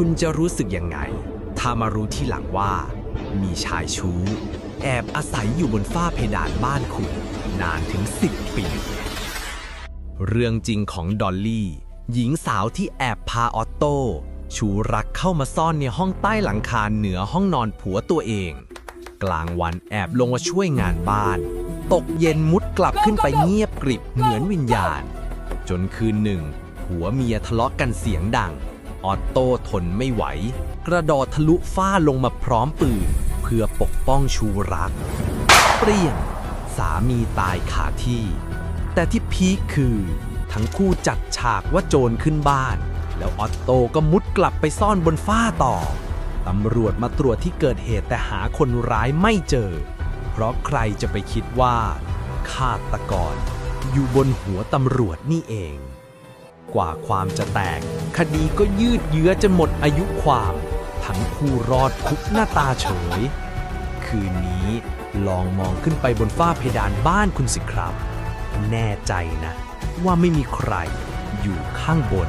คุณจะรู้สึกยังไง ถ้ามารู้ที่หลังว่า มีชายชู้ แอบอาศัยอยู่บนฝ้าเพดานบ้านคุณ นานถึง 10 ปี เรื่องจริงของดอลลี่ หญิงสาวที่แอบพาออตโต้ชูรักเข้ามาซ่อนในห้องใต้หลังคาเหนือห้องนอนผัวตัวเอง กลางวันแอบลงมาช่วยงานบ้าน ตกเย็นมุดกลับขึ้นไปเงียบกริบเหมือนวิญญาณ จนคืนหนึ่งหัวเมียทะเลาะกันเสียงดัง ออตโต้ทนไม่ไหว กระดดทะลุฝ้าลงมาพร้อมปืน เพื่อปกป้องชูรัก เปรี้ยง สามีตายขาที่ แต่ที่พีคคือ ทั้งคู่จัดฉากว่าโจรขึ้นบ้าน แล้วออตโต้ก็มุดกลับไปซ่อนบนฝ้าต่อ ตำรวจมาตรวจที่เกิดเหตุแต่หาคนร้ายไม่เจอ เพราะใครจะไปคิดว่าฆาตกรอยู่บนหัวตำรวจนี่เอง กว่าความจะแตก คดีก็ยืดเยื้อจนหมดอายุความ ทั้งคู่รอดคุกหน้าตาเฉย คืนนี้ลองมองขึ้นไปบนฝ้าเพดานบ้านคุณสิครับ แน่ใจนะ ว่าไม่มีใครอยู่ข้างบน